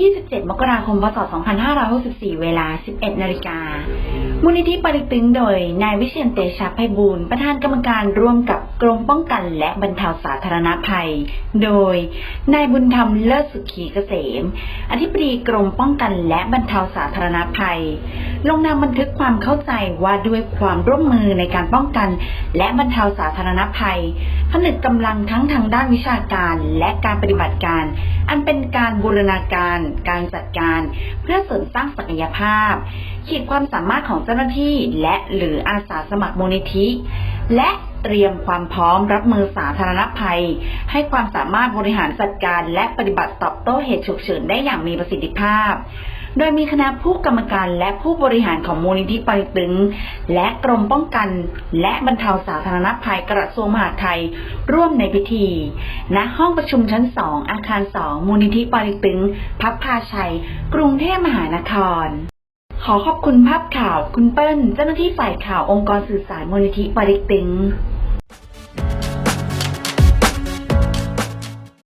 27 มกราคม พศ 2564 เวลา 11 นาฬิกา มูลนิธิปริตึงโดย นายวิเชียนเตชะไพบูลย์ประธานกรรมการร่วมกับกรมป้องกันและบรรเทาสาธารณภัย โดย นายบุญธรรมเลิศสุขีเกษม อธิบดีกรมป้องกันและบรรเทาสาธารณภัย ลงนามบันทึกความเข้าใจว่าด้วยความร่วมมือในการป้องกัน และบรรเทาสาธารณภัย ผนึกกำลังทั้งทางด้านวิชาการและการปฏิบัติการ อันเป็นการบูรณาการ การจัดการ เพื่อเสริมสร้างศักยภาพ ขีดความสามารถของเจ้าหน้าที่และหรืออาสาสมัครมูลนิธิ และเตรียมความพร้อมรับมือสาธารณภัย ให้ความสามารถบริหารจัดการ และปฏิบัติตอบโต้เหตุฉุกเฉินได้อย่างมีประสิทธิภาพ โดยมีคณะผู้กรรมการและผู้บริหารของมูลนิธิปริตึง และกรมป้องกัน และบรรเทาสาธารณภัยกระทรวงมหาดไทย ร่วมในพิธีณห้องประชุมชั้น 2 อาคาร 2 มูลนิธิปริตึง พับพาชัย กรุงเทพมหานคร ขอขอบคุณภาพข่าว คุณเปิ้ล เจ้าหน้าที่ฝ่ายข่าวองค์กรสื่อสารมูลนิธิปริตึง